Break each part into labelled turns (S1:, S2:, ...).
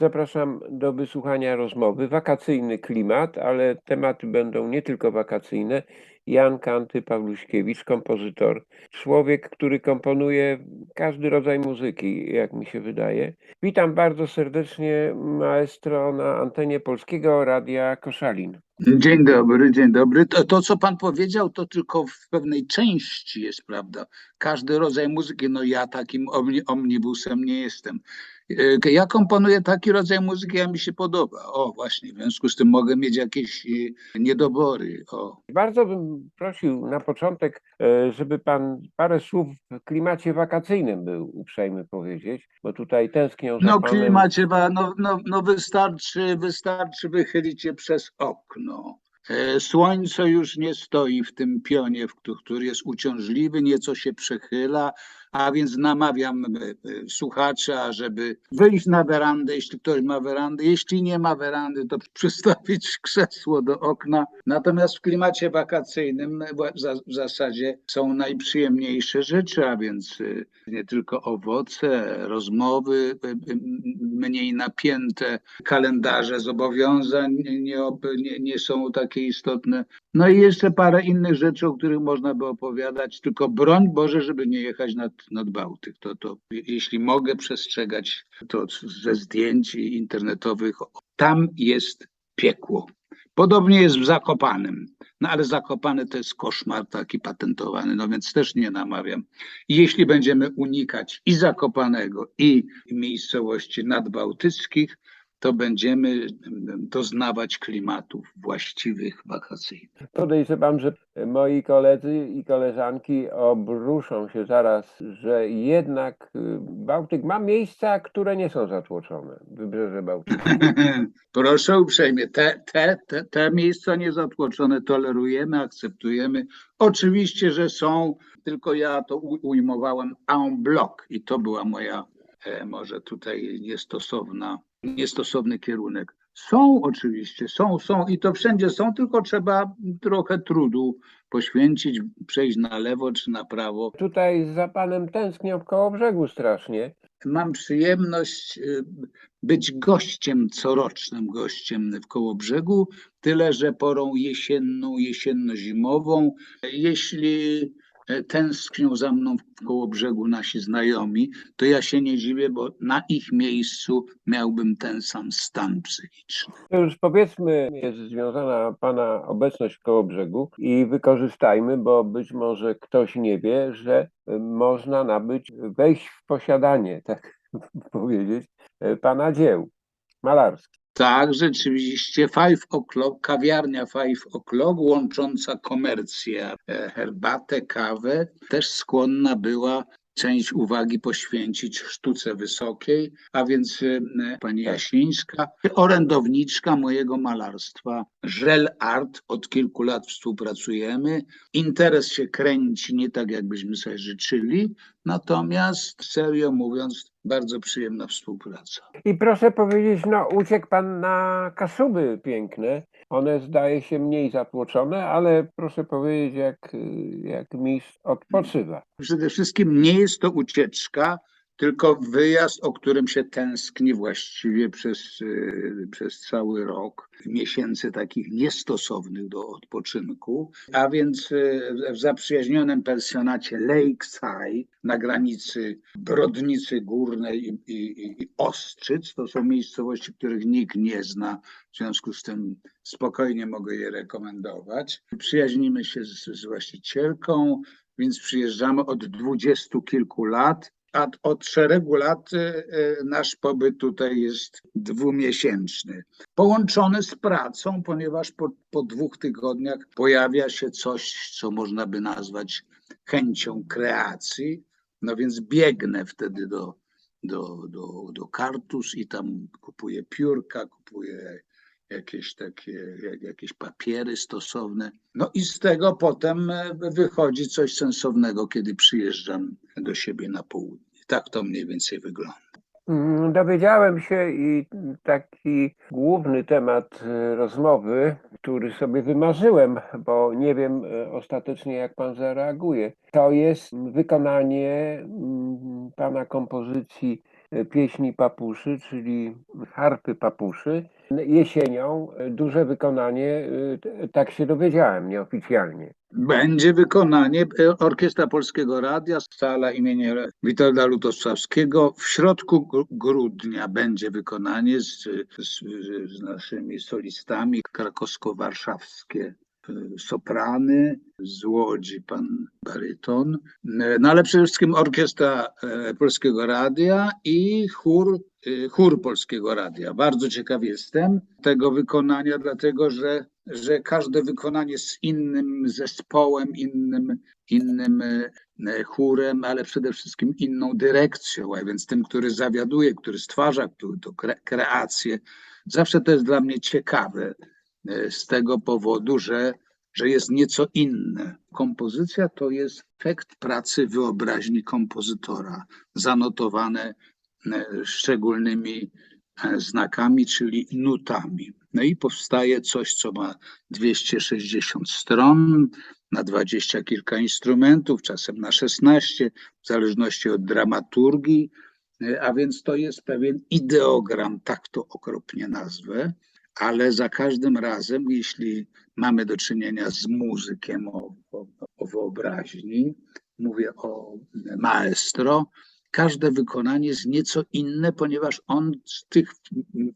S1: Zapraszam do wysłuchania rozmowy. Wakacyjny klimat, ale tematy będą nie tylko wakacyjne. Jan Kanty Pawluśkiewicz, kompozytor, człowiek, który komponuje każdy rodzaj muzyki, jak mi się wydaje. Witam bardzo serdecznie maestro na antenie Polskiego Radia Koszalin.
S2: Dzień dobry, dzień dobry. To, to, co pan powiedział, to tylko w pewnej części jest prawda. Każdy rodzaj muzyki, no ja takim omni, omnibusem nie jestem. E, Ja komponuję taki rodzaj muzyki, jak mi się podoba. O, właśnie, w związku z tym mogę mieć jakieś e, niedobory. O.
S1: Bardzo bym prosił na początek, e, żeby pan parę słów w klimacie wakacyjnym był uprzejmy powiedzieć, bo tutaj tęsknią za
S2: No,
S1: panem.
S2: klimacie, no, no, no wystarczy, wystarczy wychylić się przez okno. Słońce już nie stoi w tym pionie, który jest uciążliwy, nieco się przechyla, a więc namawiam e, e, słuchacza, żeby wyjść na werandę, jeśli ktoś ma werandę. Jeśli nie ma werandy, to przystawić krzesło do okna. Natomiast w klimacie wakacyjnym e, w zasadzie są najprzyjemniejsze rzeczy, a więc nie tylko owoce, rozmowy mniej napięte, kalendarze zobowiązań nie, nie, nie są takie istotne. No i jeszcze parę innych rzeczy, o których można by opowiadać, tylko broń Boże, żeby nie jechać nad, nad Bałtyk. To, to, jeśli mogę przestrzegać to ze zdjęć internetowych, tam jest piekło. Podobnie jest w Zakopanem. No ale Zakopane to jest koszmar taki patentowany, no więc też nie namawiam. Jeśli będziemy unikać i Zakopanego, i miejscowości nadbałtyckich, to będziemy mm, doznawać klimatów właściwych wakacyjnych.
S1: Podejrzewam, że moi koledzy i koleżanki obruszą się zaraz, że jednak y, Bałtyk ma miejsca, które nie są zatłoczone. Wybrzeże Bałtyku.
S2: Proszę uprzejmie, te, te, te, te miejsca niezatłoczone tolerujemy, akceptujemy. Oczywiście, że są, tylko ja to ujmowałem en bloc i to była moja e, może tutaj niestosowna, niestosowny kierunek. Są oczywiście, są, są i to wszędzie są, tylko trzeba trochę trudu poświęcić, przejść na lewo czy na prawo.
S1: Tutaj za panem tęsknią w koło brzegu strasznie.
S2: Mam przyjemność y, być gościem, corocznym gościem w Kołobrzegu, tyle że porą jesienną, jesienno-zimową. Jeśli tęsknią za mną w Kołobrzegu nasi znajomi, to ja się nie dziwię, bo na ich miejscu miałbym ten sam stan psychiczny.
S1: To już powiedzmy, jest związana pana obecność koło brzegu i wykorzystajmy, bo być może ktoś nie wie, że y, można nabyć, wejść w posiadanie, tak powiedzieć, y, pana dzieł malarskich.
S2: Tak, rzeczywiście Five O'Clock, kawiarnia Five O'Clock łącząca komercję, e, herbatę, kawę, też skłonna była część uwagi poświęcić sztuce wysokiej, a więc e, pani Jasińska, orędowniczka mojego malarstwa, Żel Art, od kilku lat współpracujemy. Interes się kręci nie tak, jakbyśmy sobie życzyli, natomiast serio mówiąc, bardzo przyjemna współpraca.
S1: I proszę powiedzieć, no uciekł pan na Kaszuby piękne. One zdaje się mniej zatłoczone, ale proszę powiedzieć, jak, jak mistrz odpoczywa.
S2: Przede wszystkim nie jest to ucieczka, tylko wyjazd, o którym się tęskni właściwie przez, y, przez cały rok. Miesięcy takich niestosownych do odpoczynku. A więc y, w zaprzyjaźnionym pensjonacie Lakeside na granicy Brodnicy Górnej i, i, i Ostrzyc. To są miejscowości, których nikt nie zna. W związku z tym spokojnie mogę je rekomendować. Przyjaźnimy się z, z właścicielką, więc przyjeżdżamy od dwudziestu kilku lat, a od szeregu lat e, e, nasz pobyt tutaj jest dwumiesięczny. Połączony z pracą, ponieważ po, po dwóch tygodniach pojawia się coś, co można by nazwać chęcią kreacji. No więc biegnę wtedy do, do, do, do Kartus i tam kupuję piórka, kupuję jakieś takie, jak- jakieś papiery stosowne. No i z tego potem e, wychodzi coś sensownego, kiedy przyjeżdżam do siebie na południe. Tak to mniej więcej wygląda.
S1: Mm, Dowiedziałem się i taki główny temat e, rozmowy, który sobie wymarzyłem, bo nie wiem e, ostatecznie jak pan zareaguje, to jest wykonanie mm, pana kompozycji pieśni papuszy, czyli harpy papuszy. Jesienią e, duże wykonanie, e, tak się dowiedziałem nieoficjalnie.
S2: Będzie wykonanie e, Orkiestra Polskiego Radia, sala imienia Witolda Lutosławskiego. W środku gr- grudnia będzie wykonanie z, z, z naszymi solistami krakowsko-warszawskie soprany, z Łodzi pan baryton, no ale przede wszystkim Orkiestra e, Polskiego Radia i chór, e, chór Polskiego Radia. Bardzo ciekaw jestem tego wykonania, dlatego że, że każde wykonanie z innym zespołem, innym, innym e, chórem, ale przede wszystkim inną dyrekcją, a więc tym, który zawiaduje, który stwarza który to kre, kreację. Zawsze to jest dla mnie ciekawe z tego powodu, że że jest nieco inne. Kompozycja to jest efekt pracy wyobraźni kompozytora, zanotowane e, szczególnymi e, znakami, czyli nutami. No i powstaje coś, co ma 260 stron, na dwadzieścia kilka instrumentów, czasem na 16, w zależności od dramaturgii, E, a więc to jest pewien ideogram, tak to okropnie nazwę, ale za każdym razem, jeśli mamy do czynienia z muzykiem o, o, o wyobraźni, mówię o maestro, każde wykonanie jest nieco inne, ponieważ on z tych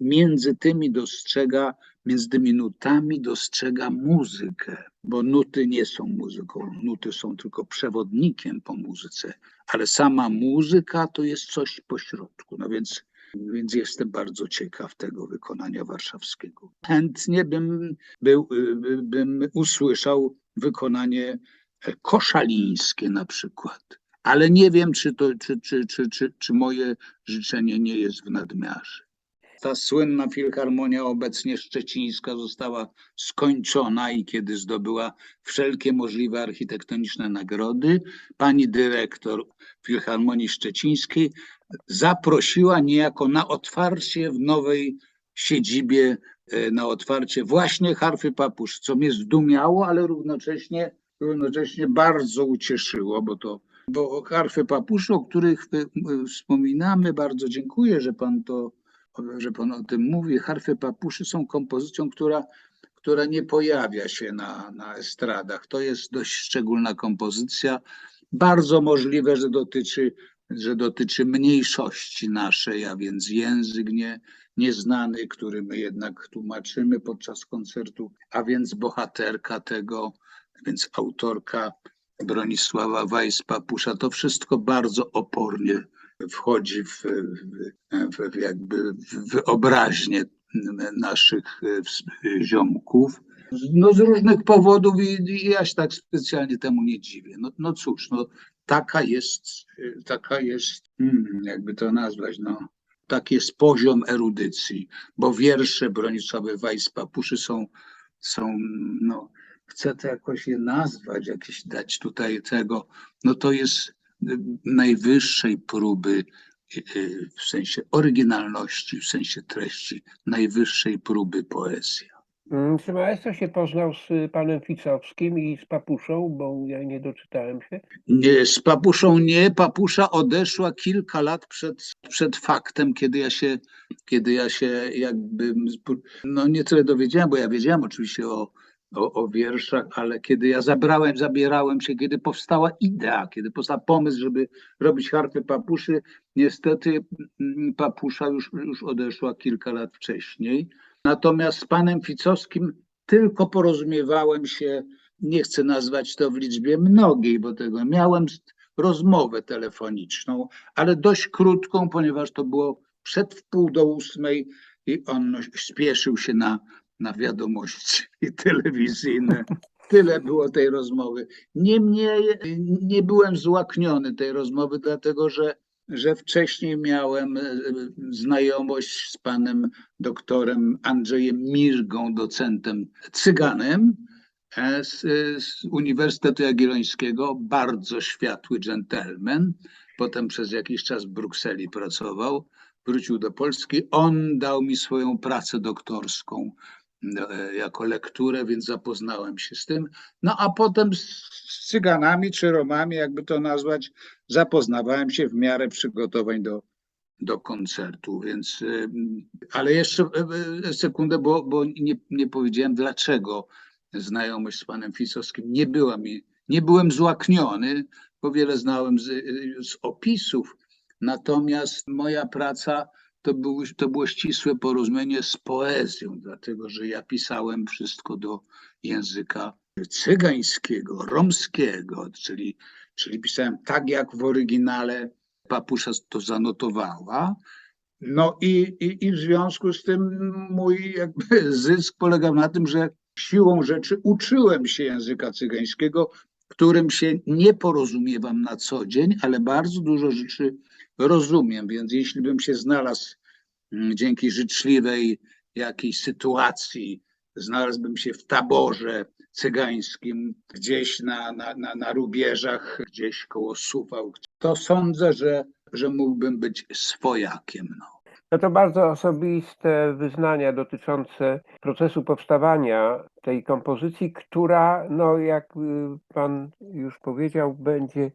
S2: między tymi dostrzega, między nutami dostrzega muzykę, bo nuty nie są muzyką, nuty są tylko przewodnikiem po muzyce, ale sama muzyka to jest coś pośrodku. No więc więc jestem bardzo ciekaw tego wykonania warszawskiego. Chętnie bym, był, y, bym usłyszał wykonanie e, koszalińskie na przykład, ale nie wiem, czy, to, czy, czy, czy, czy, czy moje życzenie nie jest w nadmiarze. Ta słynna filharmonia obecnie szczecińska została skończona i kiedy zdobyła wszelkie możliwe architektoniczne nagrody, pani dyrektor Filharmonii Szczecińskiej zaprosiła niejako na otwarcie w nowej siedzibie, e, na otwarcie właśnie harfy papusz, co mnie zdumiało, ale równocześnie, równocześnie bardzo ucieszyło, bo to bo harfy papuszy, o których e, wspominamy, bardzo dziękuję, że pan to, że pan o tym mówi. Harfy papuszy są kompozycją, która, która nie pojawia się na, na estradach. To jest dość szczególna kompozycja. Bardzo możliwe, że dotyczy że dotyczy mniejszości naszej, a więc język nie, nieznany, który my jednak tłumaczymy podczas koncertu, a więc bohaterka tego, więc autorka Bronisława Weiss-Papusza. To wszystko bardzo opornie wchodzi w, w, w jakby wyobraźnię naszych e, ziomków. No z różnych powodów i, i ja się tak specjalnie temu nie dziwię. No, no cóż, no taka jest, y, taka jest, hmm, jakby to nazwać, no, taki jest poziom erudycji, bo wiersze Bronisławy Weiss-Papuszy są, są, no, chcę to jakoś je nazwać, jakieś dać tutaj tego, no to jest y, najwyższej próby y, y, w sensie oryginalności, w sensie treści, najwyższej próby poezja.
S1: Mm, Czy maestro się poznał z y, panem Ficowskim i z papuszą, bo ja nie doczytałem się?
S2: Nie, z papuszą nie. Papusza odeszła kilka lat przed, przed faktem, kiedy ja się, kiedy ja się jakby, no nie tyle dowiedziałem, bo ja wiedziałem oczywiście o, o, o wierszach, ale kiedy ja zabrałem, zabierałem się, kiedy powstała idea, kiedy powstał pomysł, żeby robić harfy papuszy, niestety mm, papusza już, już odeszła kilka lat wcześniej. Natomiast z panem Ficowskim tylko porozumiewałem się, nie chcę nazwać to w liczbie mnogiej, bo tego miałem rozmowę telefoniczną, ale dość krótką, ponieważ to było przed wpół do ósmej i on spieszył się na, na wiadomości telewizyjne. Tyle było tej rozmowy. Niemniej nie byłem złakniony tej rozmowy, dlatego że, że wcześniej miałem e, znajomość z panem doktorem Andrzejem Mirgą, docentem cyganem e, z, z Uniwersytetu Jagiellońskiego, bardzo światły dżentelmen. Potem przez jakiś czas w Brukseli pracował, wrócił do Polski. On dał mi swoją pracę doktorską e, jako lekturę, więc zapoznałem się z tym. No a potem cyganami czy Romami, jakby to nazwać, zapoznawałem się w miarę przygotowań do, do koncertu, więc ym, ale jeszcze e, e, sekundę, bo, bo nie, nie powiedziałem dlaczego znajomość z panem Fisowskim nie była mi, nie byłem złakniony, bo wiele znałem z, z opisów, natomiast moja praca to, był, to było ścisłe porozumienie z poezją, dlatego że ja pisałem wszystko do języka cygańskiego, romskiego, czyli, czyli pisałem tak jak w oryginale papusza to zanotowała. No i, i, i w związku z tym mój jakby zysk polegał na tym, że siłą rzeczy uczyłem się języka cygańskiego, którym się nie porozumiewam na co dzień, ale bardzo dużo rzeczy rozumiem, więc jeśli bym się znalazł mm, dzięki życzliwej jakiejś sytuacji, znalazłbym się w taborze cygańskim, gdzieś na, na, na, na rubieżach, gdzieś koło Suwał, to sądzę, że, że mógłbym być swojakiem. No.
S1: No to bardzo osobiste wyznania dotyczące procesu powstawania tej kompozycji, która, no jak y, pan już powiedział, będzie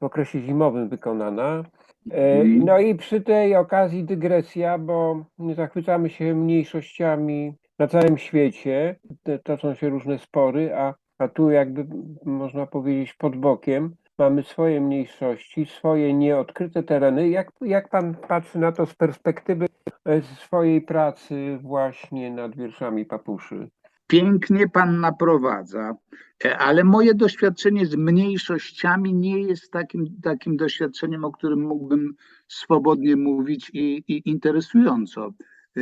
S1: w okresie zimowym wykonana. E,
S2: Mhm.
S1: No i przy tej okazji dygresja, bo zachwycamy się mniejszościami na całym świecie, toczą się różne spory, a, a tu jakby można powiedzieć pod bokiem mamy swoje mniejszości, swoje nieodkryte tereny. Jak, jak pan patrzy na to z perspektywy e, swojej pracy właśnie nad wierszami papuszy?
S2: Pięknie pan naprowadza, e, ale moje doświadczenie z mniejszościami nie jest takim, takim doświadczeniem, o którym mógłbym swobodnie mówić i, i interesująco. E,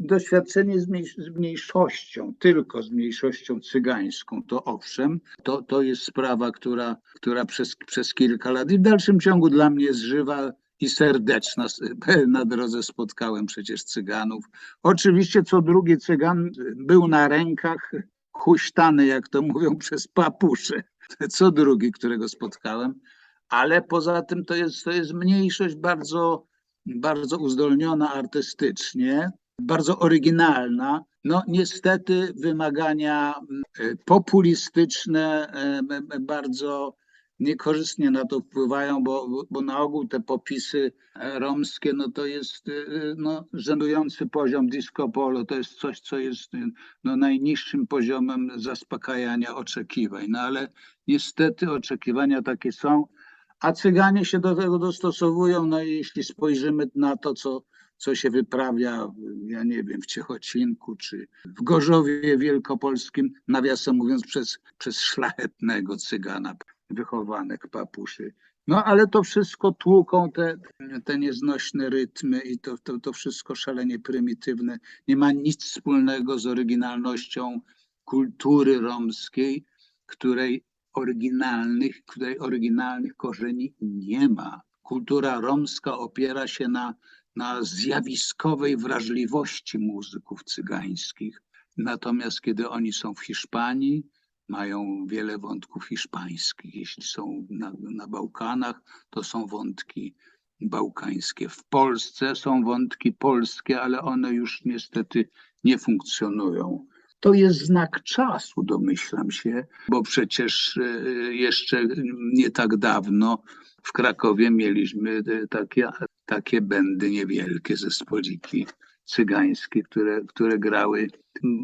S2: Doświadczenie z, mniejsz- z mniejszością, tylko z mniejszością cygańską, to owszem, to, to jest sprawa, która, która przez, przez kilka lat i w dalszym ciągu dla mnie jest żywa i serdeczna. Na drodze spotkałem przecież cyganów, Oczywiście co drugi cygan był na rękach huśtany, jak to mówią, przez papusze. Co drugi, którego spotkałem. Ale poza tym to jest, to jest mniejszość bardzo, bardzo uzdolniona artystycznie, bardzo oryginalna. No niestety wymagania mm, populistyczne e, e, bardzo niekorzystnie na to wpływają, bo, bo na ogół te popisy e, romskie, no to jest e, no, żenujący poziom disco polo, to jest coś, co jest e, no, najniższym poziomem zaspokajania oczekiwań. No ale niestety oczekiwania takie są, a Cyganie się do tego dostosowują, no i jeśli spojrzymy na to, co, co się wyprawia, ja nie wiem, w Ciechocinku czy w Gorzowie Wielkopolskim, nawiasem mówiąc, przez, przez szlachetnego Cygana wychowanek papuszy. No ale to wszystko tłuką te, te nieznośne rytmy i to, to, to wszystko szalenie prymitywne. Nie ma nic wspólnego z oryginalnością kultury romskiej, której oryginalnych, której oryginalnych korzeni nie ma. Kultura romska opiera się na, na zjawiskowej wrażliwości muzyków cygańskich. Natomiast kiedy oni są w Hiszpanii, mają wiele wątków hiszpańskich. Jeśli są na, na Bałkanach, to są wątki bałkańskie. W Polsce są wątki polskie, ale one już niestety nie funkcjonują. To jest znak czasu, domyślam się, bo przecież e, jeszcze nie tak dawno w Krakowie mieliśmy e, takie, takie bendy niewielkie zespoliki cygańskie, które, które grały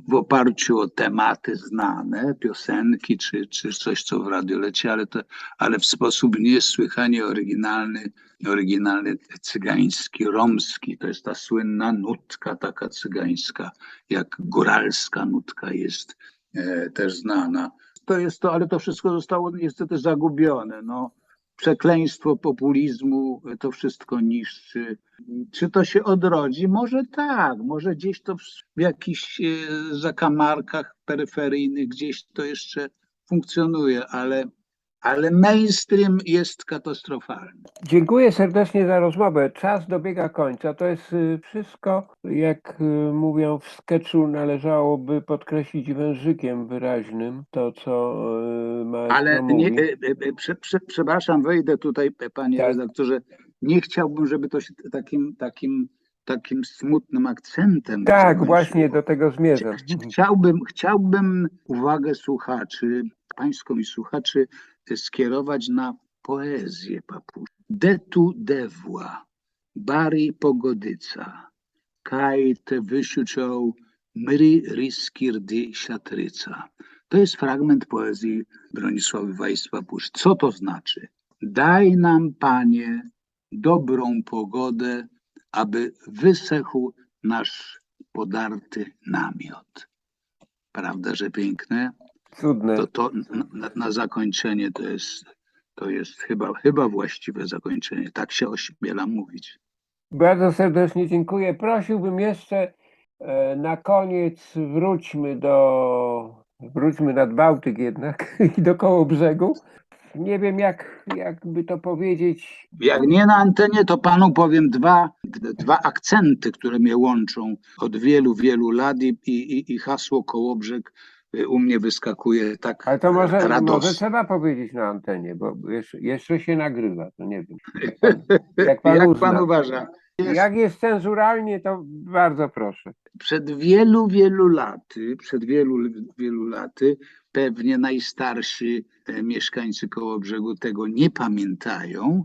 S2: w oparciu o tematy znane, piosenki czy, czy coś, co w radio leci, ale, to, ale w sposób niesłychanie oryginalny, oryginalny cygański, romski. To jest ta słynna nutka taka cygańska, jak góralska nutka jest e, też znana. To jest to, ale to wszystko zostało niestety zagubione. No. Przekleństwo populizmu to wszystko niszczy. Czy to się odrodzi? Może tak, może gdzieś to w jakichś e, zakamarkach peryferyjnych gdzieś to jeszcze funkcjonuje, ale, ale mainstream jest katastrofalny.
S1: Dziękuję serdecznie za rozmowę. Czas dobiega końca. To jest y, wszystko, jak y, mówią w sketchu, należałoby podkreślić wężykiem wyraźnym to, co y,
S2: Ale nie, e, e, prze, prze, przepraszam, wejdę tutaj, e, panie
S1: Tak.
S2: redaktorze. Nie chciałbym, żeby to się takim, takim, takim smutnym akcentem.
S1: Tak, właśnie do tego zmierzam.
S2: Chci- Chciałbym, chciałbym uwagę słuchaczy, pańską i słuchaczy skierować na poezję papuszy. De tu de voix. Bari Pogodyca, kaj te wysiuczą mry riskirdy siatryca. To jest fragment poezji Bronisławy Wajsła-Pusz. Co to znaczy? Daj nam, Panie, dobrą pogodę, aby wysechł nasz podarty namiot. Prawda, że piękne?
S1: Cudne.
S2: To, to na, na zakończenie to jest, to jest chyba, chyba właściwe zakończenie. Tak się ośmielam mówić.
S1: Bardzo serdecznie dziękuję. Prosiłbym jeszcze e, na koniec wróćmy do, wróćmy nad Bałtyk jednak i do koło brzegu. Nie wiem jak, jakby to powiedzieć.
S2: Jak nie na antenie, to panu powiem dwa, dwa akcenty, które mnie łączą od wielu, wielu lat i, i, i hasło Kołobrzeg y, u mnie wyskakuje tak
S1: Ale to może, może trzeba powiedzieć na antenie, bo jeszcze, jeszcze się nagrywa. To nie wiem. Jak pan, jak pan,
S2: Jak pan uważa? Jest-
S1: Jak jest cenzuralnie, to bardzo proszę.
S2: Przed wielu, wielu laty, przed wielu, wielu laty, pewnie najstarsi e, mieszkańcy Kołobrzegu tego nie pamiętają.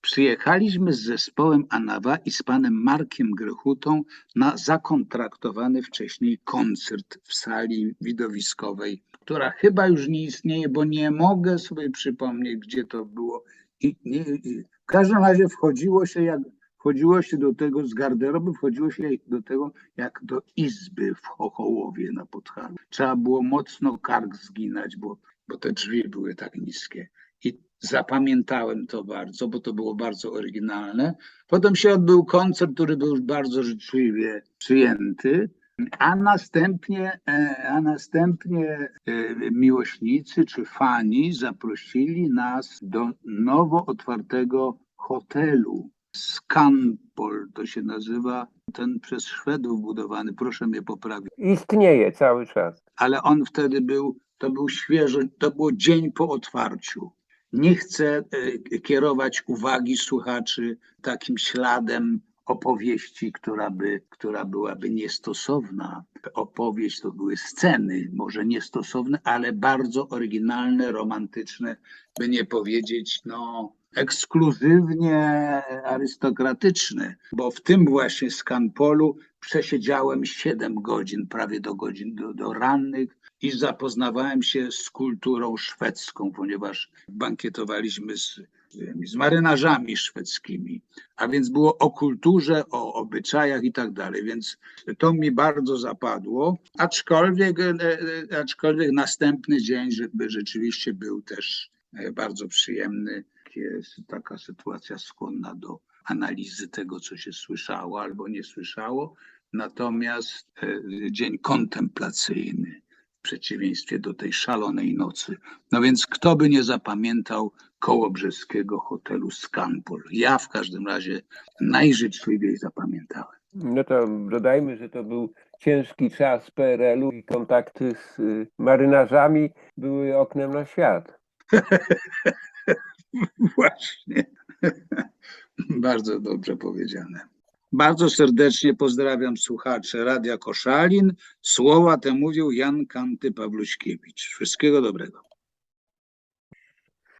S2: Przyjechaliśmy z zespołem Anawa i z panem Markiem Grechutą na zakontraktowany wcześniej koncert w sali widowiskowej, która chyba już nie istnieje, bo nie mogę sobie przypomnieć, gdzie to było. I, nie, i w każdym razie wchodziło się jak wchodziło się do tego z garderoby, wchodziło się do tego jak do izby w Chochołowie na Podhalu. Trzeba było mocno kark zginać, bo, bo te drzwi były tak niskie. I zapamiętałem to bardzo, bo to było bardzo oryginalne. Potem się odbył koncert, który był bardzo życzliwie przyjęty. A następnie, e, a następnie e, miłośnicy czy fani zaprosili nas do nowo otwartego hotelu Scanpol to się nazywa, ten przez Szwedów budowany, proszę mnie poprawić,
S1: Istnieje cały czas.
S2: ale on wtedy był, to był świeżo, to było dzień po otwarciu. Nie chcę e, kierować uwagi słuchaczy takim śladem opowieści, która, by, która byłaby niestosowna. Opowieść to były sceny, może niestosowne, ale bardzo oryginalne, romantyczne, by nie powiedzieć, no, ekskluzywnie arystokratyczne, bo w tym właśnie Skanpolu przesiedziałem 7 godzin, prawie do godzin do, do rannych i zapoznawałem się z kulturą szwedzką, ponieważ bankietowaliśmy z, z marynarzami szwedzkimi, a więc było o kulturze, o obyczajach i tak dalej, więc to mi bardzo zapadło, aczkolwiek, e, e, aczkolwiek następny dzień żeby rzeczywiście był też e, bardzo przyjemny. Jest taka sytuacja skłonna do analizy tego, co się słyszało albo nie słyszało, natomiast e, dzień kontemplacyjny w przeciwieństwie do tej szalonej nocy. No więc kto by nie zapamiętał kołobrzeskiego hotelu Scanpol? Ja w każdym razie najżyczliwiej zapamiętałem.
S1: No to dodajmy, że to był ciężki czas PRL-u i kontakty z y, marynarzami były oknem na świat.
S2: Właśnie. Bardzo dobrze powiedziane. Bardzo serdecznie pozdrawiam słuchaczy Radia Koszalin. Słowa te mówił Jan Kanty Pawluśkiewicz. Wszystkiego dobrego.